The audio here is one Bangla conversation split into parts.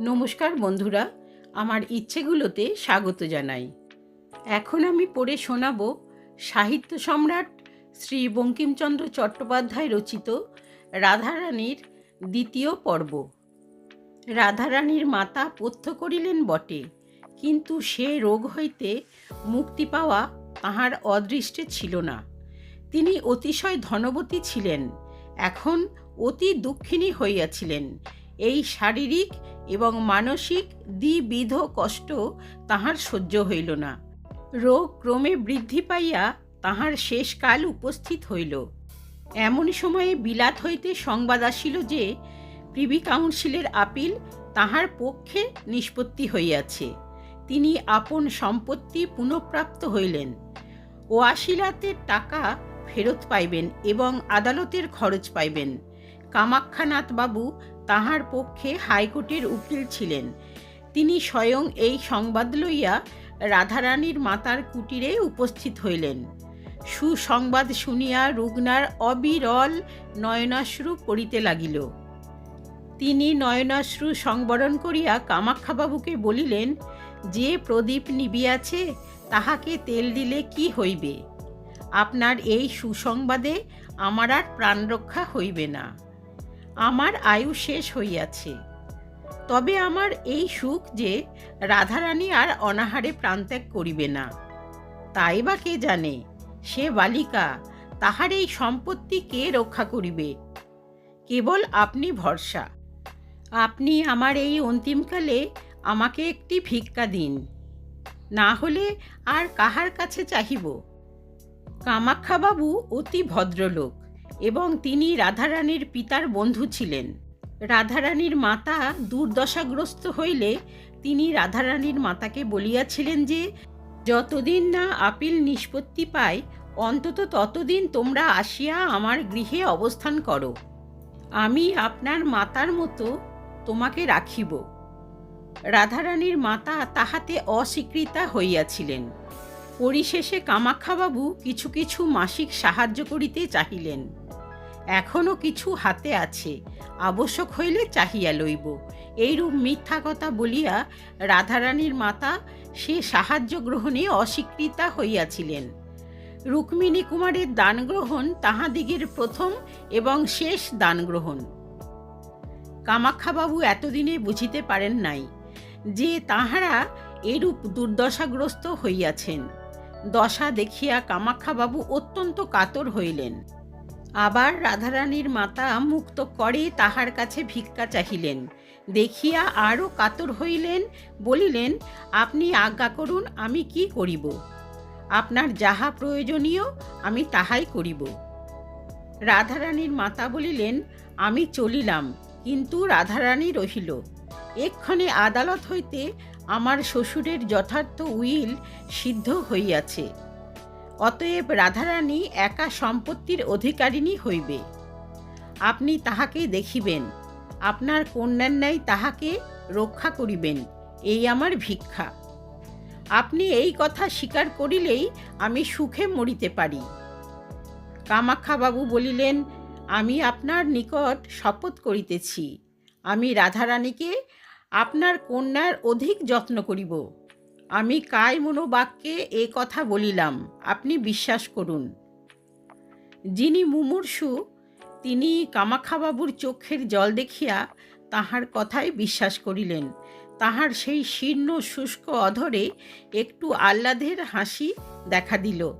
নমস্কার বন্ধুরা, আমার ইচ্ছেগুলোতে স্বাগত জানাই। এখন আমি পড়ে শোনাব সাহিত্য সম্রাট শ্রী বঙ্কিমচন্দ্র চট্টোপাধ্যায় রচিত রাধারানীর দ্বিতীয় পর্ব। রাধারানীর মাতা পথ্য করিলেন বটে, কিন্তু সে রোগ হইতে মুক্তি পাওয়া তাহার অদৃষ্টে ছিল না। তিনি অতিশয় ধনবতী ছিলেন, এখন অতি দুঃখিনী হইয়াছিলেন। এই শারীরিক এবং মানসিক দ্বিবিধ কষ্ট তাহার সহ্য হইল না। রোগ ক্রমে বৃদ্ধি পাইয়া তাহার শেষকাল উপস্থিত হইল। এমন সময়ে বিলাত হইতে সংবাদ আসিল যে প্রিভি কাউন্সিলের আপিল তাহার পক্ষে নিষ্পত্তি হইয়াছে। তিনি আপন সম্পত্তি পুনঃপ্রাপ্ত হইলেন। ওয়াসিলাতের টাকা ফেরত পাইবেন এবং আদালতের খরচ পাইবেন। কামাক্ষানাথ বাবু তাহার পক্ষে হাইকোর্টের উকিল ছিলেন। তিনি স্বয়ং এই সংবাদ লইয়া রাধারানীর মাতার কুটিরে উপস্থিত হইলেন। সুসংবাদ শুনিয়া রুগ্নার অবিরল নয়নাশ্রু পড়িতে লাগিল। তিনি নয়নাশ্রু সংবরণ করিয়া কামাক্ষাবাবুকে বলিলেন, যে প্রদীপ নিবিয়াছে, তাহাকে তেল দিলে কি হইবে? আপনার এই সুসংবাদে আমার আর প্রাণরক্ষা হইবে না। আমার আয়ু শেষ হইয়াছে। তবে আমার এই সুখ যে রাধারানী আর অনাহারে প্রাণত্যাগ করিবে না। তাই বা কে জানে, সে বালিকা, তাহার এই সম্পত্তি কে রক্ষা করিবে? কেবল আপনি ভরসা। আপনি আমার এই অন্তিমকালে আমাকে একটি ভিক্ষা দিন। না হলে আর কাহার কাছে চাহিব? কামাক্ষাবাবু অতি ভদ্রলোক। এবং তিনি রাধারানীর পিতার বন্ধু ছিলেন। রাধারানীর মাতা দুর্দশাগ্রস্ত হইলে তিনি রাধারানীর মাতাকে বলিয়াছিলেন যে, যতদিন না আপিল নিষ্পত্তি পায় অন্তত ততদিন তোমরা আসিয়া আমার গৃহে অবস্থান করো। আমি আপনার মাতার মতো তোমাকে রাখিব রাধারানীর মাতা তাহাতে অস্বীকৃতা হইয়াছিলেন। পরিশেষে কামাক্ষাবাবু কিছু কিছু মাসিক সাহায্য করিতে চাহিলেন। এখনও কিছু হাতে আছে। আবশ্যক হইলে চাহিয়া লইব। এইরূপ মিথ্যা কথা বলিয়া রাধারানীর মাতা সে সাহায্য গ্রহণে অস্বীকৃতা হইয়াছিলেন। রুক্মিণী কুমারের দান গ্রহণ তাহাদিগের প্রথম এবং শেষ দান গ্রহণ। কামাক্ষাবাবু এতদিনে বুঝিতে পারেন নাই যে তাহারা এরূপ দুর্দশাগ্রস্ত হইয়াছেন। দশা দেখিয়া কামাক্ষাবাবু অত্যন্ত কাতর হইলেন। আবার রাধারানীর মাতা মুক্ত করে তাহার কাছে ভিক্ষা চাহিলেন। দেখিয়া আরও কাতর হইলেন, বলিলেন, আপনি আজ্ঞা করুন, আমি কি করিব? আপনার যাহা প্রয়োজনীয়, আমি তাহাই করিব। রাধারানীর মাতা বলিলেন, আমি চলিলাম, কিন্তু রাধারানী রহিল। এক্ষণে আদালত হইতে আমার শ্বশুরের যথার্থ উইল সিদ্ধ হইয়াছে। অতএব রাধারানী একা সম্পত্তির অধিকারিণী হইবে। আপনি তাহাকে দেখিবেন, আপনার কন্যার ন্যায় তাহাকে রক্ষা করিবেন, এই আমার ভিক্ষা। আপনি এই কথা স্বীকার করিলেই আমি সুখে মরিতে পারি। কামাক্ষাবাবু বলিলেন, আমি আপনার নিকট শপথ করিতেছি। আমি রাধারানীকে আপনার কন্যার অধিক যত্ন করিব। আমি কায় মনোবাক্যে এ কথা বলিলাম, আপনি বিশ্বাস করুন। যিনি মুমূর্ষু, তিনি কামাক্ষাবাবুর চোখের জল দেখিয়া তাহার কথায় বিশ্বাস করিলেন। তাহার সেই শীর্ণ শুষ্ক অধরে একটু আহ্লাদের হাসি দেখা দিল।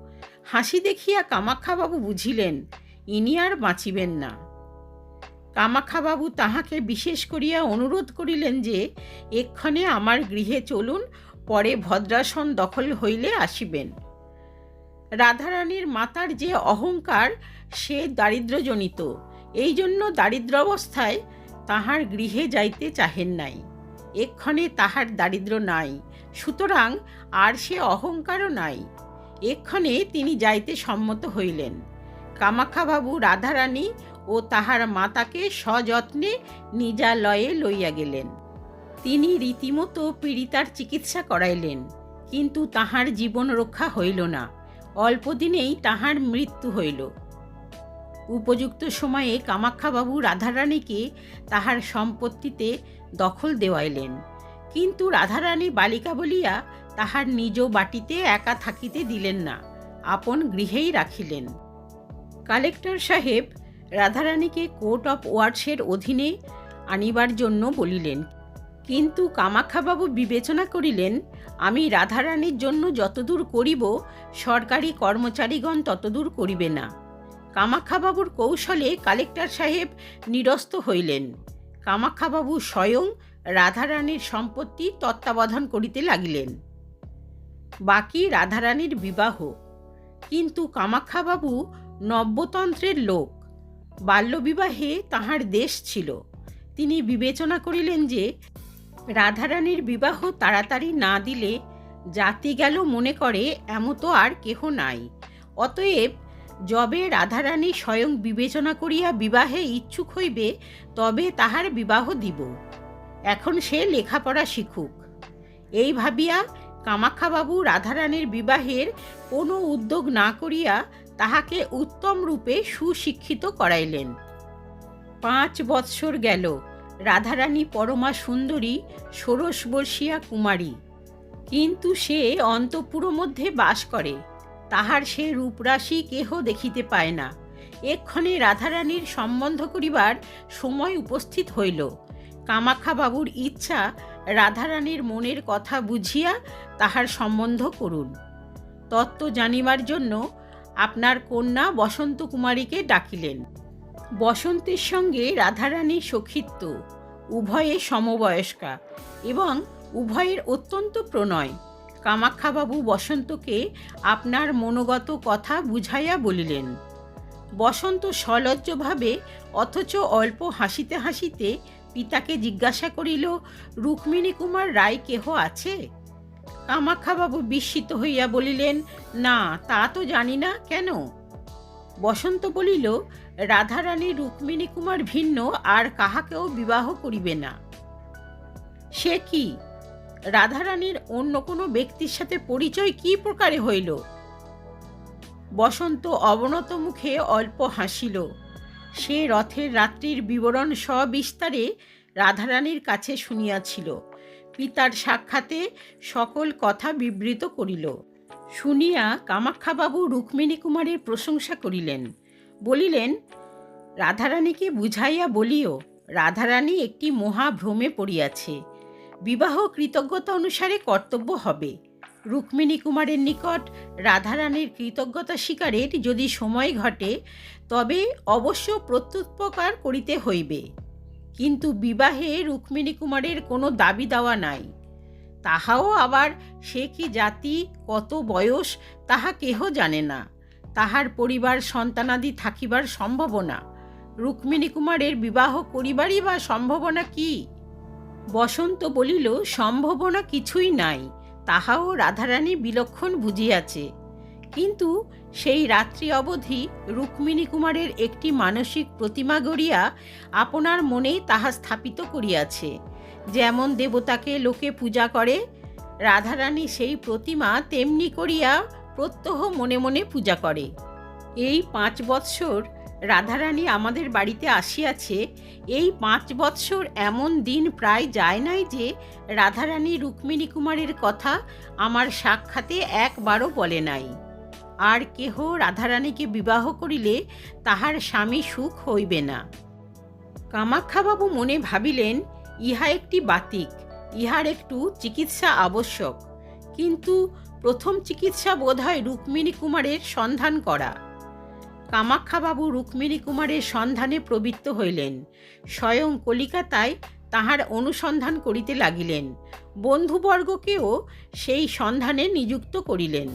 হাসি দেখিয়া কামাক্ষাবাবু বুঝিলেন, ইনি আর বাঁচিবেন না। কামাক্ষাবাবু তাহাকে বিশেষ করিয়া অনুরোধ করিলেন যে, এক্ষণে আমার গৃহে চলুন পরে ভদ্রাসন দখল হইলে আসিবেন। রাধারানীর মাতার যে অহংকার, সে দারিদ্র্যজনিত। এই জন্য দারিদ্র অবস্থায় তাহার গৃহে যাইতে চাহেন নাই। এক্ষণে তাহার দারিদ্র নাই, সুতরাং আর সে অহংকারও নাই। এক্ষণে তিনি যাইতে সম্মত হইলেন। কামাক্ষাবাবু রাধারানী ও তাহার মাতাকে সযত্নে নিজালয়ে লইয়া গেলেন। তিনি রীতিমতো পীড়িতার চিকিৎসা করাইলেন, কিন্তু তাহার জীবন রক্ষা হইল না। অল্পদিনেই তাহার মৃত্যু হইল। উপযুক্ত সময়ে কামাক্ষাবাবু রাধারানীকে তাহার সম্পত্তিতে দখল দেওয়াইলেন। কিন্তু রাধারানী বালিকা বলিয়া তাহার নিজ বাটিতে একা থাকিতে দিলেন না, আপন গৃহেই রাখিলেন। কালেক্টর সাহেব রাধারানীকে কোর্ট অফ ওয়ার্ডসের অধীনে আনিবার জন্য বলিলেন কিন্তু কামাখ্যাবাবু বিবেচনা করিলেন, আমি রাধারানীর জন্য যতদূর করিব, সরকারি কর্মচারীগণ ততদূর করিবে না। কামাখ্যাবাবুর কৌশলে কালেক্টর সাহেব নিরস্ত হইলেন। কামাখ্যাবাবু স্বয়ং রাধারানীর সম্পত্তি তত্ত্বাবধান করিতে লাগিলেন। বাকি রাধারানীর বিবাহ। কিন্তু কামাখ্যাবাবু নব্যতন্ত্রের লোক। বাল্যবিবাহে তাহার দেশ ছিল। তিনি বিবেচনা করিলেন যে রাধারানীর বিবাহ তাড়াতাড়ি না দিলে জাতি গেল মনে করে এমতো আর কেহ নাই। অতএব যবে রাধারানী স্বয়ং বিবেচনা করিয়া বিবাহে ইচ্ছুক হইবে, তবে তাহার বিবাহ দিব। এখন সে লেখাপড়া শিখুক। এই ভাবিয়া কামাখ্যাবাবু রাধারানীর বিবাহের কোনো উদ্যোগ না করিয়া তাহাকে উত্তম রূপে সুশিক্ষিত করাইলেন। পাঁচ বৎসর গেল। রাধারানী পরমা সুন্দরী ষোড়শ বর্ষিয়া কুমারী। কিন্তু সে অন্তপুর মধ্যে বাস করে, তাহার সে রূপরাশি কেহ দেখিতে পায় না। এক্ষণে রাধারানীর সম্বন্ধ করিবার সময় উপস্থিত হইল। কামাখ্যাবাবুর ইচ্ছা রাধারানীর মনের কথা বুঝিয়া তাহার সম্বন্ধ করুন। তত্ত্ব জানিবার জন্য আপনার কন্যা বসন্ত কুমারীকে ডাকিলেন। বসন্তের সঙ্গে রাধারানী সখিত্ব, উভয়ে সমবয়স্কা এবং উভয়ের অত্যন্ত প্রণয়। কামাখ্যাবাবু বসন্তকে আপনার মনোগত কথা বুঝাইয়া বলিলেন। বসন্ত সলজ্জভাবে অথচ অল্প হাসিতে হাসিতে পিতাকে জিজ্ঞাসা করিল, রুক্মিণী কুমার রায় কেহ আছে? কামাখ্যাবাবু বিস্মিত হইয়া বলিলেন, না, তা তো জানি না, কেন? বসন্ত বলিল, রাধারানী রুক্মিণী কুমার ভিন্ন, আর কাহাকেও বিবাহ করিবে না। সে কি? রাধারানীর অন্য কোনো ব্যক্তির সাথে পরিচয় কি প্রকারে হইল? বসন্ত অবনত মুখে অল্প হাসিল। সে রথের রাত্রির বিবরণ সবিস্তারে রাধারানীর কাছে শুনিয়াছিল। পিতার সাক্ষাতে সকল কথা বিবৃত করিল। শুনিয়া কামাখ্যাবাবু রুক্মিণী কুমারের প্রশংসা করিলেন। বলিলেন, রাধারানীকে বুঝাইয়া বলিও, রাধারানী একটি মহাভ্রমে পড়িয়াছে। বিবাহ কৃতজ্ঞতা অনুসারে কর্তব্য হবে। রুক্মিণী কুমারের নিকট রাধারানীর কৃতজ্ঞতা স্বীকারের যদি সময় ঘটে, তবে অবশ্য প্রত্যুপকার করিতে হইবে। কিন্তু বিবাহে রুক্মিণী কুমারের কোনো দাবি দেওয়া নাই। তাহাও আবার সে কি জাতি কত বয়স তাহা কেহ জানে না। তাহার পরিবার সন্তানাদি থাকিবার সম্ভাবনা। রুক্মিণী কুমারের বিবাহ করিবারই বা সম্ভাবনা কি? বসন্ত বলিল, সম্ভাবনা কিছুই নাই, তাহাও রাধারানী বিলক্ষণ বুঝিয়াছে। কিন্তু সেই রাত্রি অবধি রুক্মিণী কুমারের একটি মানসিক প্রতিমা গড়িয়া আপনার মনেই তাহা স্থাপিত করিয়াছে। যেমন দেবতাকে লোকে পূজা করে, রাধারানী সেই প্রতিমা তেমনি করিয়া প্রত্যহ মনে মনে পূজা করে। এই পাঁচ বৎসর রাধারানী আমাদের বাড়িতে আসিয়াছে, এই পাঁচ বৎসর এমন দিন প্রায় যায় নাই যে রাধারানী রুক্মিণী কুমারের কথা আমার সাক্ষাতে একবারও বলে নাই। আর কেহ রাধারানীকে বিবাহ করিলে তাহার স্বামী সুখ হইবে না। কামাখ্যাবাবু মনে ভাবিলেন ইহা একটি বাতিক, ইহার একটু চিকিৎসা আবশ্যক। কিন্তু প্রথম চিকিৎসা বোধহয় রুক্মিণী কুমারের সন্ধান করা। কামাখ্যাবাবু রুক্মিণী কুমারের সন্ধানে প্রবৃত্ত হইলেন। স্বয়ং কলিকাতায় তাহার অনুসন্ধান করিতে লাগিলেন। বন্ধুবর্গকেও সেই সন্ধানে নিযুক্ত করিলেন।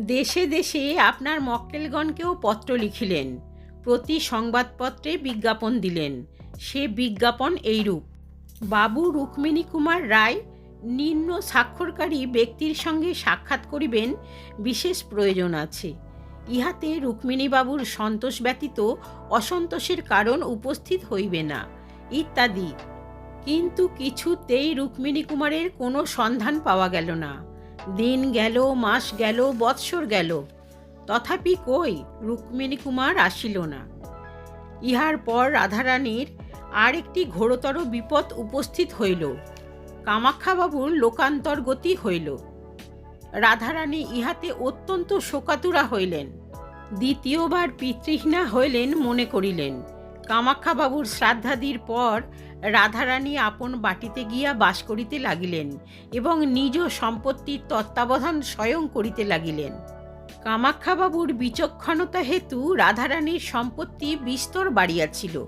দেশে দেশে আপনার মক্কেলগণকেও পত্র লিখিলেন। প্রতি সংবাদপত্রে বিজ্ঞাপন দিলেন। সে বিজ্ঞাপন এইরূপ। বাবু রুক্মিণী কুমার রায় নিম্ন স্বাক্ষরকারী ব্যক্তির সঙ্গে সাক্ষাৎ করিবেন, বিশেষ প্রয়োজন আছে। ইহাতে রুক্মিণীবাবুর সন্তোষ ব্যতীত অসন্তোষের কারণ উপস্থিত হইবে না, ইত্যাদি। কিন্তু কিছুতেই রুক্মিণী কুমারের কোনো সন্ধান পাওয়া গেল না। দিন গেল, মাস গেল, বৎসর গেল, তথাপি কই রুক্মিণী কুমার আসিল না। ইহার পর রাধারানীর আর একটি ঘোরতর বিপদ উপস্থিত হইল। কামাখ্যাবাবুর লোকান্তর গতি হইল। রাধারানী ইহাতে অত্যন্ত শোকাতুরা হইলেন। দ্বিতীয়বার পিতৃহীনা হইলেন মনে করিলেন। কামাখ্যাবাবুর শ্রাদ্ধাদির পর রাধারানী আপন বাটিতে গিয়া বাস করিতে লাগিলেন এবং নিজ সম্পত্তির তত্ত্বাবধান স্বয়ং করিতে লাগিলেন। কামাখ্যাবাবুর বিচক্ষণতা হেতু রাধারানীর সম্পত্তি বিস্তর বাড়িয়াছিল।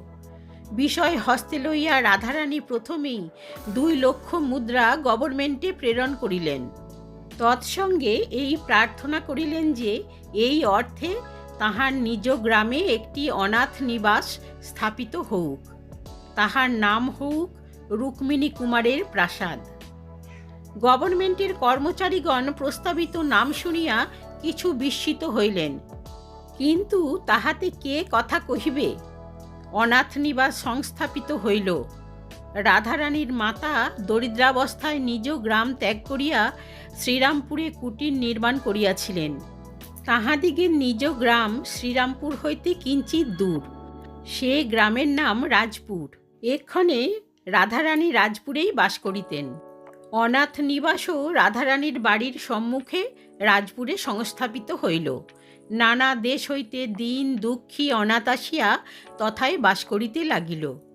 বিষয় হস্তে লইয়া রাধারানী প্রথমেই দুই লক্ষ মুদ্রা গভর্নমেন্টে প্রেরণ করিলেন। তৎসঙ্গে এই প্রার্থনা করিলেন যে, এই অর্থে তাহার নিজ গ্রামে একটি অনাথ নিবাস স্থাপিত হউক তাহার নাম হউক রুক্মিণী কুমারের প্রাসাদ। গভর্নমেন্টের কর্মচারীগণ প্রস্তাবিত নাম শুনিয়া কিছু বিস্মিত হইলেন। কিন্তু তাহাতে কে কথা কহিবে? অনাথ নিবাস সংস্থাপিত হইল। রাধারানীর মাতা দরিদ্রাবস্থায় নিজ গ্রাম ত্যাগ করিয়া শ্রীরামপুরে কুটির নির্মাণ করিয়াছিলেন। তাহাদিগের নিজ গ্রাম শ্রীরামপুর হইতে কিঞ্চিত দূর। সে গ্রামের নাম রাজপুর। এক্ষণে রাধারানী রাজপুরেই বাস করিতেন। অনাথ নিবাসও রাধারানীর বাড়ির সম্মুখে রাজপুরে সংস্থাপিত হইল। নানা দেশ হইতে দিন দুঃখী অনাতাসিয়া তথায় বাস করিতে লাগিল।